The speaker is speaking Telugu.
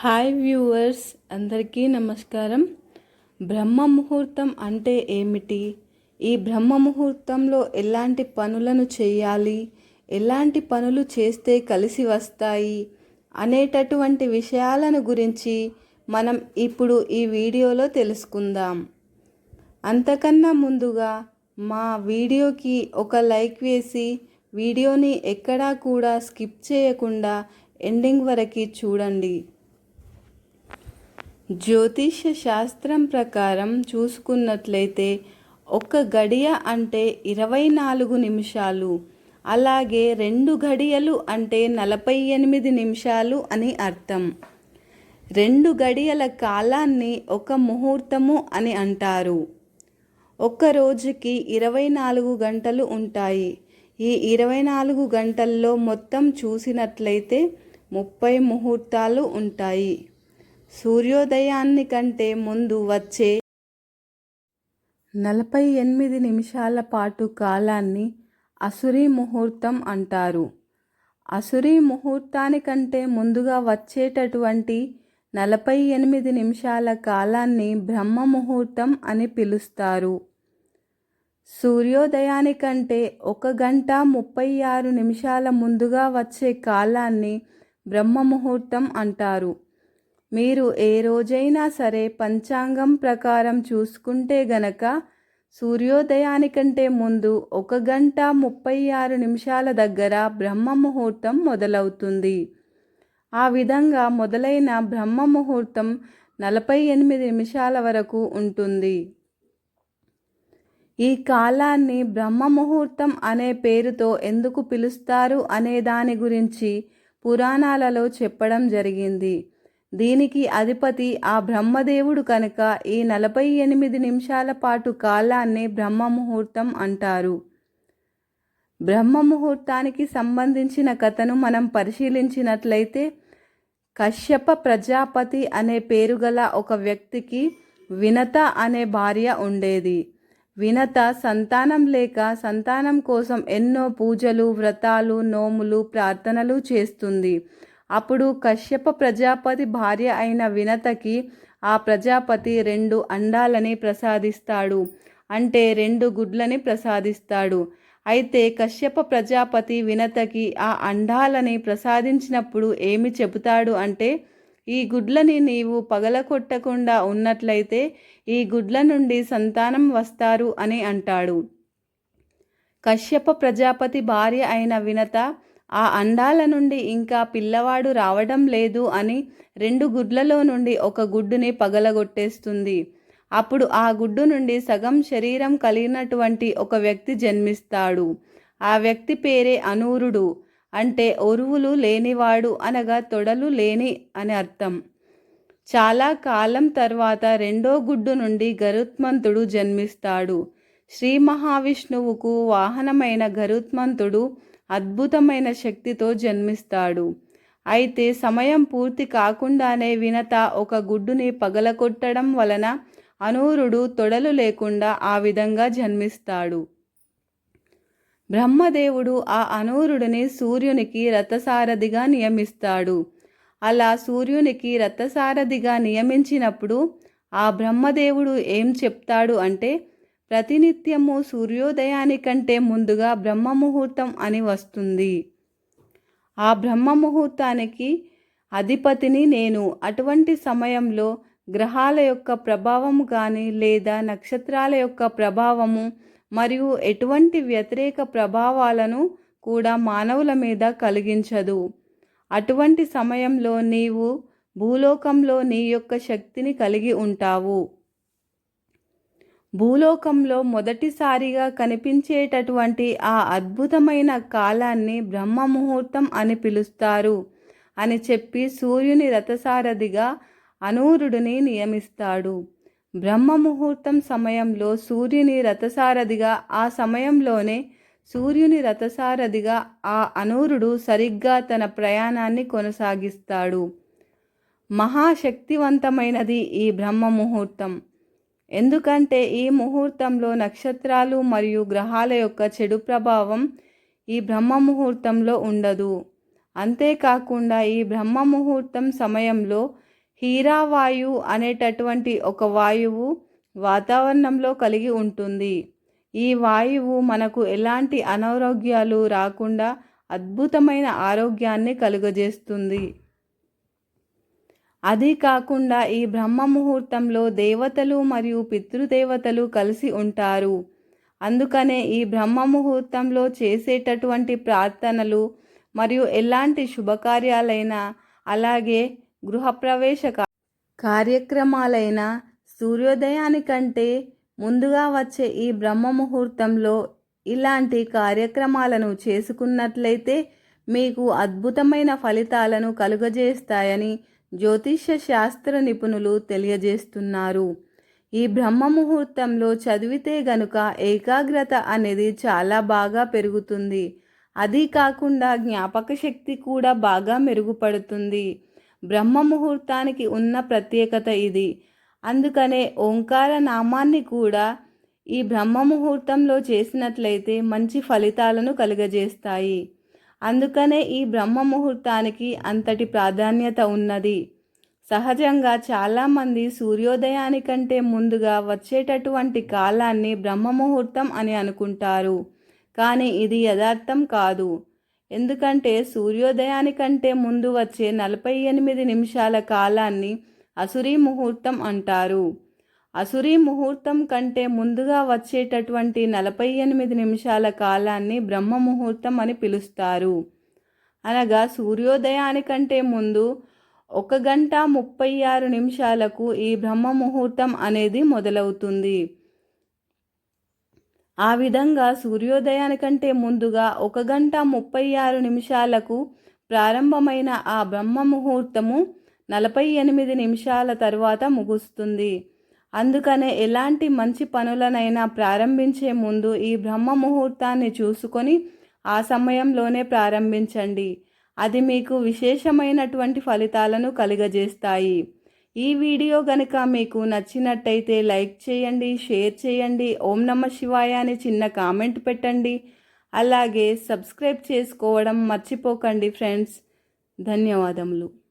హాయ్ వ్యూవర్స్ అందరికీ నమస్కారం. బ్రహ్మ ముహూర్తం అంటే ఏమిటి? ఈ బ్రహ్మ ముహూర్తంలో ఎలాంటి పనులను చేయాలి? ఎలాంటి పనులు చేస్తే కలిసి వస్తాయి? అనేటటువంటి విషయాలను గురించి మనం ఇప్పుడు ఈ వీడియోలో తెలుసుకుందాం. అంతకన్నా ముందుగా మా వీడియోకి ఒక లైక్ వేసి వీడియోని ఎక్కడా కూడా స్కిప్ చేయకుండా ఎండింగ్ వరకు చూడండి. జ్యోతిష శాస్త్రం ప్రకారం చూసుకున్నట్లయితే ఒక గడియ అంటే ఇరవై నాలుగు నిమిషాలు అలాగే రెండు గడియలు అంటే నలభై ఎనిమిది నిమిషాలు అని అర్థం. రెండు గడియల కాలాన్ని ఒక ముహూర్తము అని అంటారు. ఒక రోజుకి ఇరవై నాలుగు గంటలు ఉంటాయి. ఈ ఇరవై నాలుగు గంటల్లో మొత్తం చూసినట్లయితే ముప్పై ముహూర్తాలు ఉంటాయి. సూర్యోదయాన్ని కంటే ముందు వచ్చే నలభై ఎనిమిది నిమిషాల పాటు కాలాన్ని అసురీ ముహూర్తం అంటారు. అసురీ ముహూర్తానికంటే ముందుగా వచ్చేటటువంటి నలభై ఎనిమిది నిమిషాల కాలాన్ని బ్రహ్మ ముహూర్తం అని పిలుస్తారు. సూర్యోదయానికంటే ఒక గంట ముప్పై ఆరు నిమిషాల ముందుగా వచ్చే కాలాన్ని బ్రహ్మ ముహూర్తం అంటారు. మీరు ఏ రోజైనా సరే పంచాంగం ప్రకారం చూసుకుంటే గనక సూర్యోదయానికంటే ముందు ఒక గంట ముప్పై ఆరు నిమిషాల దగ్గర బ్రహ్మ ముహూర్తం మొదలవుతుంది. ఆ విధంగా మొదలైన బ్రహ్మ ముహూర్తం నలభై ఎనిమిది నిమిషాల వరకు ఉంటుంది. ఈ కాలాన్ని బ్రహ్మ ముహూర్తం అనే పేరుతో ఎందుకు పిలుస్తారు అనే దాని గురించి పురాణాలలో చెప్పడం జరిగింది. దీనికి అధిపతి ఆ బ్రహ్మదేవుడు కనుక ఈ నలభై ఎనిమిది నిమిషాల పాటు కాలాన్ని బ్రహ్మ ముహూర్తం అంటారు. బ్రహ్మ ముహూర్తానికి సంబంధించిన కథను మనం పరిశీలించినట్లయితే కశ్యప ప్రజాపతి అనే పేరు గల ఒక వ్యక్తికి వినత అనే భార్య ఉండేది. వినత సంతానం లేక సంతానం కోసం ఎన్నో పూజలు వ్రతాలు నోములు ప్రార్థనలు చేస్తుంది. అప్పుడు కశ్యప ప్రజాపతి భార్య అయిన వినతకి ఆ ప్రజాపతి రెండు అండాలని ప్రసాదిస్తాడు. అంటే రెండు గుడ్లని ప్రసాదిస్తాడు. అయితే కశ్యప ప్రజాపతి వినతకి ఆ అండాలని ప్రసాదించినప్పుడు ఏమి చెబుతాడు అంటే ఈ గుడ్లని నీవు పగలకొట్టకుండా ఉన్నట్లయితే ఈ గుడ్ల నుండి సంతానం వస్తారు అని అంటాడు. కశ్యప ప్రజాపతి భార్య అయిన వినత ఆ అండాల నుండి ఇంకా పిల్లవాడు రావడం లేదు అని రెండు గుడ్లలో నుండి ఒక గుడ్డుని పగలగొట్టేస్తుంది. అప్పుడు ఆ గుడ్డు నుండి సగం శరీరం కలిగినటువంటి ఒక వ్యక్తి జన్మిస్తాడు. ఆ వ్యక్తి పేరే అనూరుడు. అంటే ఒరువులు లేనివాడు అనగా తొడలు లేని అని అర్థం. చాలా కాలం తర్వాత రెండో గుడ్డు నుండి గరుత్మంతుడు జన్మిస్తాడు. శ్రీ మహావిష్ణువుకు వాహనమైన గరుత్మంతుడు అద్భుతమైన శక్తితో జన్మిస్తాడు. అయితే సమయం పూర్తి కాకుండానే వినత ఒక గుడ్డుని పగలకొట్టడం వలన అనూరుడు తొడలు లేకుండా ఆ విధంగా జన్మిస్తాడు. బ్రహ్మదేవుడు ఆ అనూరుడిని సూర్యునికి రథసారథిగా నియమిస్తాడు. అలా సూర్యునికి రథసారథిగా నియమించినప్పుడు ఆ బ్రహ్మదేవుడు ఏం చెప్తాడు అంటే ప్రతినిత్యము సూర్యోదయానికంటే ముందుగా బ్రహ్మ ముహూర్తం అని వస్తుంది. ఆ బ్రహ్మ ముహూర్తానికి అధిపతిని నేను. అటువంటి సమయంలో గ్రహాల యొక్క ప్రభావము కానీ లేదా నక్షత్రాల యొక్క ప్రభావము మరియు ఎటువంటి వ్యతిరేక ప్రభావాలను కూడా మానవుల మీద కలిగించదు. అటువంటి సమయంలో నీవు భూలోకంలో నీ యొక్క శక్తిని కలిగి ఉంటావు. భూలోకంలో మొదటిసారిగా కనిపించేటటువంటి ఆ అద్భుతమైన కాలాన్ని బ్రహ్మ ముహూర్తం అని పిలుస్తారు అని చెప్పి సూర్యుని రథసారథిగా అనూరుడిని నియమిస్తాడు. బ్రహ్మ ముహూర్తం సమయంలో సూర్యుని రథసారథిగా ఆ సమయంలోనే సూర్యుని రథసారథిగా ఆ అనూరుడు సరిగ్గా తన ప్రయాణాన్ని కొనసాగిస్తాడు. మహాశక్తివంతమైనది ఈ బ్రహ్మ ముహూర్తం ఎందుకంటే ఈ ముహూర్తంలో నక్షత్రాలు మరియు గ్రహాల యొక్క చెడు ప్రభావం ఈ బ్రహ్మ ముహూర్తంలో ఉండదు. అంతేకాకుండా ఈ బ్రహ్మ ముహూర్తం సమయంలో హీరావాయు అనేటటువంటి ఒక వాయువు వాతావరణంలో కలిగి ఉంటుంది. ఈ వాయువు మనకు ఎలాంటి అనారోగ్యాలు రాకుండా అద్భుతమైన ఆరోగ్యాన్ని కలుగజేస్తుంది. అది కాకుండా ఈ బ్రహ్మ ముహూర్తంలో దేవతలు మరియు పితృదేవతలు కలిసి ఉంటారు. అందుకనే ఈ బ్రహ్మ ముహూర్తంలో చేసేటటువంటి ప్రార్థనలు మరియు ఎలాంటి శుభకార్యాలైనా అలాగే గృహప్రవేశ కార్యక్రమాలైన సూర్యోదయానికంటే ముందుగా వచ్చే ఈ బ్రహ్మ ముహూర్తంలో ఇలాంటి కార్యక్రమాలను చేసుకున్నట్లయితే మీకు అద్భుతమైన ఫలితాలను కలుగజేస్తాయని జ్యోతిష్య శాస్త్ర నిపుణులు తెలియజేస్తున్నారు. ఈ బ్రహ్మ ముహూర్తంలో చదివితే గనుక ఏకాగ్రత అనేది చాలా బాగా పెరుగుతుంది. అది కాకుండా జ్ఞాపక శక్తి కూడా బాగా మెరుగుపడుతుంది. బ్రహ్మ ముహూర్తానికి ఉన్న ప్రత్యేకత ఇది. అందుకనే ఓంకార నామాన్ని కూడా ఈ బ్రహ్మ ముహూర్తంలో చేసినట్లయితే మంచి ఫలితాలను కలుగజేస్తాయి. అందుకనే ఈ బ్రహ్మ ముహూర్తానికి అంతటి ప్రాధాన్యత ఉన్నది. సహజంగా చాలామంది సూర్యోదయానికంటే ముందుగా వచ్చేటటువంటి కాలాన్ని బ్రహ్మ ముహూర్తం అని అనుకుంటారు. కానీ ఇది యథార్థం కాదు. ఎందుకంటే సూర్యోదయానికంటే ముందు వచ్చే నలభై ఎనిమిది నిమిషాల కాలాన్ని అసురీ ముహూర్తం అంటారు. అసురీ ముహూర్తం కంటే ముందుగా వచ్చేటటువంటి నలభై ఎనిమిది నిమిషాల కాలాన్ని బ్రహ్మ ముహూర్తం అని పిలుస్తారు. అనగా సూర్యోదయానికంటే ముందు ఒక గంట ముప్పై ఆరు నిమిషాలకు ఈ బ్రహ్మ ముహూర్తం అనేది మొదలవుతుంది. ఆ విధంగా సూర్యోదయానికంటే ముందుగా ఒక గంట ముప్పై ఆరు నిమిషాలకు ప్రారంభమైన ఆ బ్రహ్మ ముహూర్తము నలభై ఎనిమిది నిమిషాల తర్వాత ముగుస్తుంది. అందుకనే ఎలాంటి మంచి పనులనైనా ప్రారంభించే ముందు ఈ బ్రహ్మ ముహూర్తాన్ని చూసుకొని ఆ సమయంలోనే ప్రారంభించండి. అది మీకు విశేషమైనటువంటి ఫలితాలను కలుగజేస్తాయి. ఈ వీడియో గనుక మీకు నచ్చినట్టయితే లైక్ చేయండి షేర్ చేయండి ఓం నమ శివాయ అని చిన్న కామెంట్ పెట్టండి. అలాగే సబ్స్క్రైబ్ చేసుకోవడం మర్చిపోకండి ఫ్రెండ్స్. ధన్యవాదములు.